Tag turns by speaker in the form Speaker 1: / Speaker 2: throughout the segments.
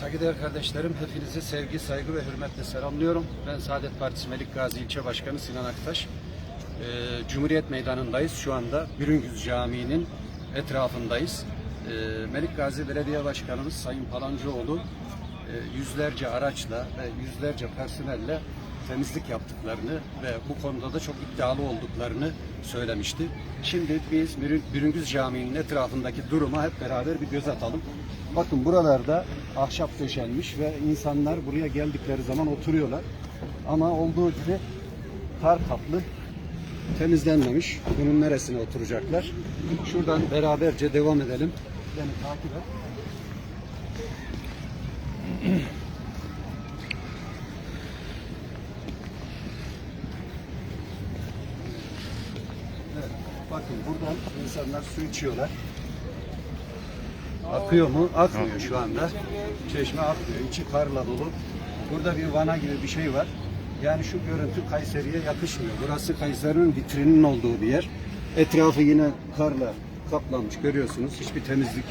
Speaker 1: Saygıdeğer kardeşlerim, hepinizi sevgi, saygı ve hürmetle selamlıyorum. Ben Saadet Partisi Melik Gazi İlçe Başkanı Sinan Aktaş. Ee, Cumhuriyet Meydanı'ndayız şu anda. Bürüngüz Camii'nin etrafındayız. Ee, Melik Gazi Belediye Başkanımız Sayın Palancıoğlu e, yüzlerce araçla ve yüzlerce personelle temizlik yaptıklarını ve bu konuda da çok iddialı olduklarını söylemişti. Şimdi biz Bürü- Bürüngüz Camii'nin etrafındaki duruma hep beraber bir göz atalım. Bakın buralarda ahşap döşenmiş ve insanlar buraya geldikleri zaman oturuyorlar. Ama olduğu gibi kar kaplı temizlenmemiş. Bunun neresine oturacaklar? Şuradan beraberce devam edelim. Beni takip et. Evet, bakın buradan insanlar su içiyorlar. Akıyor mu? Akmıyor şu anda. Çeşme akmıyor. İçi karla dolu. Burada bir vana gibi bir şey var. Yani şu görüntü Kayseri'ye yakışmıyor. Burası Kayseri'nin vitrininin olduğu bir yer. Etrafı yine karla kaplanmış görüyorsunuz. Hiçbir temizlik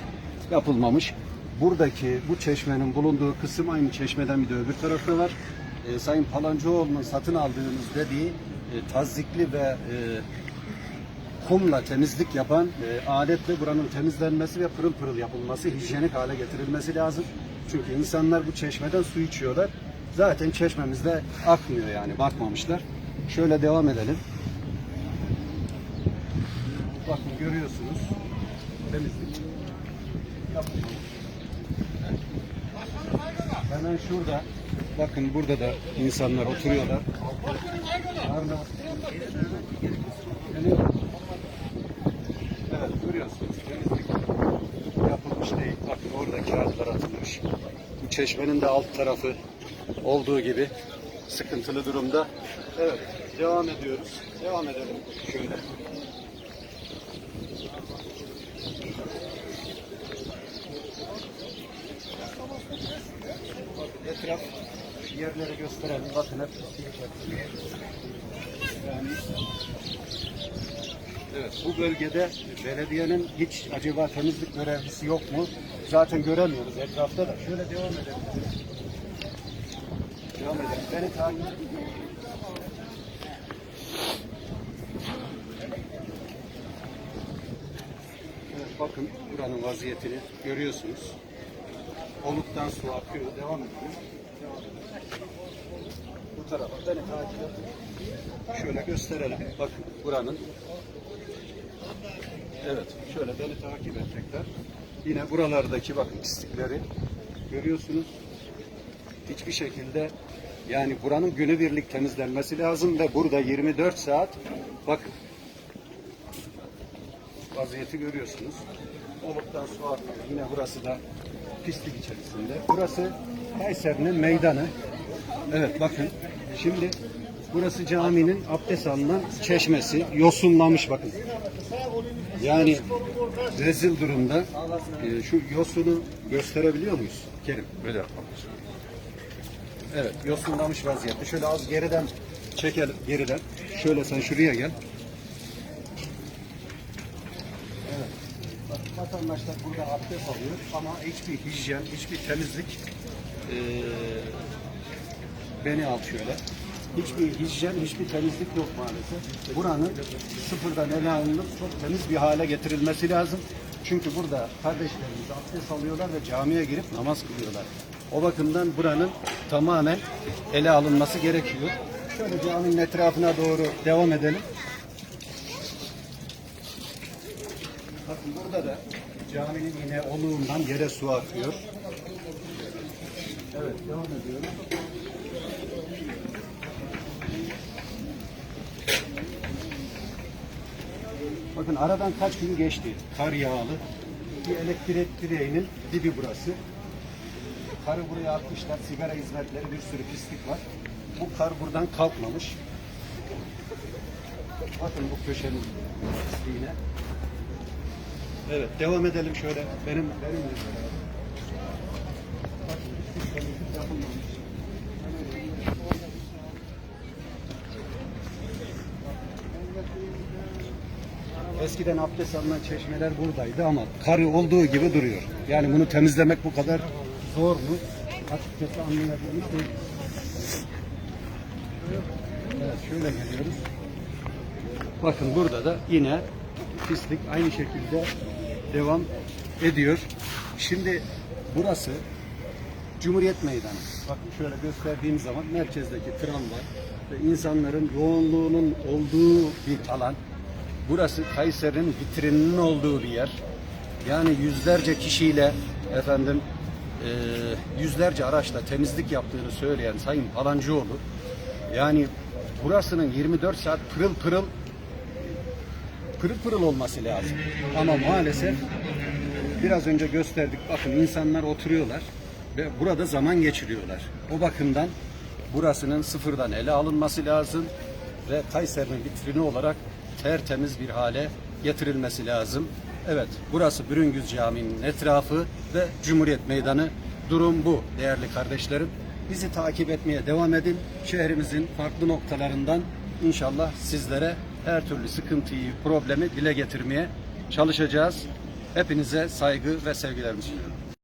Speaker 1: yapılmamış. Buradaki bu çeşmenin bulunduğu kısım aynı çeşmeden bir de öbür tarafta var. Ee, Sayın Palancıoğlu'nun satın aldığımız dediği e, tazyikli ve e, kumla temizlik yapan e, aletle buranın temizlenmesi ve pırıl pırıl yapılması, hijyenik hale getirilmesi lazım. Çünkü insanlar bu çeşmeden su içiyorlar. Zaten çeşmemizde akmıyor yani bakmamışlar. Şöyle devam edelim. Bakın görüyorsunuz temizlik yapılmamış. Hemen şurada bakın burada da insanlar oturuyorlar. Evet görüyorsunuz yapılmış değil. Bakın orada kağıtlar atılmış. Bu çeşmenin de alt tarafı olduğu gibi sıkıntılı durumda. Evet devam ediyoruz. Devam edelim şöyle. Etraf yerleri gösterelim. Bakın hep yani Bu bölgede belediyenin hiç acaba temizlik görevlisi yok mu? Zaten göremiyoruz etrafta da. Şöyle devam edelim. Devam edelim. Beni takip. Evet, bakın buranın vaziyetini görüyorsunuz. Oluktan su akıyor. Devam edelim. Bu tarafa beni takip edin. Şöyle gösterelim. Bakın buranın Evet, şöyle beni takip et. Yine buralardaki bakın pislikleri görüyorsunuz. Hiçbir şekilde yani buranın günübirlik temizlenmesi lazım ve burada 24 saat bakın vaziyeti görüyorsunuz. Oluktan su akıyor. Yine burası da pislik içerisinde. Burası Kayseri'nin meydanı. Evet bakın. Şimdi burası caminin abdest alınan çeşmesi. Yosunlamış bakın. Yani rezil durumda. Ee, şu yosunu gösterebiliyor muyuz Kerim?
Speaker 2: Böyle yapmamız.
Speaker 1: Evet, yosunlamış vaziyette. Şöyle az geriden çekelim, geriden. Şöyle sen şuraya gel. Evet. Bak, vatandaşlar burada abdest alıyor ama hiçbir hijyen, hiçbir temizlik eee, beni al şöyle. Hiçbir hijyen, hiçbir temizlik yok maalesef. Buranın sıfırdan ele alınıp çok temiz bir hale getirilmesi lazım. Çünkü burada kardeşlerimiz abdest alıyorlar ve camiye girip namaz kılıyorlar. O bakımdan buranın tamamen ele alınması gerekiyor. Şöyle caminin etrafına doğru devam edelim. Bakın burada da caminin yine oluğundan yere su akıyor. Evet devam ediyoruz. Bakın aradan kaç gün geçti. Kar yağlı. Bir elektrik direğinin dibi burası. Karı buraya atmışlar. Sigara hizmetleri bir sürü pislik var. Bu kar buradan kalkmamış. Bakın bu köşenin pisliğine. Evet devam edelim şöyle. Benim benim Bakın Eskiden abdest alınan çeşmeler buradaydı ama karı olduğu gibi duruyor. Yani bunu temizlemek bu kadar zor mu? açıkçası anlayabilir değil. Evet şöyle geliyoruz. Bakın burada da yine pislik aynı şekilde devam ediyor. Şimdi burası Cumhuriyet Meydanı. Bakın şöyle gösterdiğim zaman merkezdeki tramvay ve insanların yoğunluğunun olduğu bir alan. Burası Kayseri'nin vitrininin olduğu bir yer. Yani yüzlerce kişiyle efendim e, yüzlerce araçla temizlik yaptığını söyleyen Sayın Palancıoğlu yani burasının 24 saat pırıl pırıl pırıl pırıl olması lazım. Ama maalesef biraz önce gösterdik. Bakın insanlar oturuyorlar ve burada zaman geçiriyorlar. O bakımdan burasının sıfırdan ele alınması lazım ve Kayseri'nin vitrini olarak tertemiz bir hale getirilmesi lazım. Evet, burası Bürüngüz Camii'nin etrafı ve Cumhuriyet Meydanı. Durum bu değerli kardeşlerim. Bizi takip etmeye devam edin. Şehrimizin farklı noktalarından inşallah sizlere her türlü sıkıntıyı, problemi dile getirmeye çalışacağız. Hepinize saygı ve sevgilerimi sunuyorum.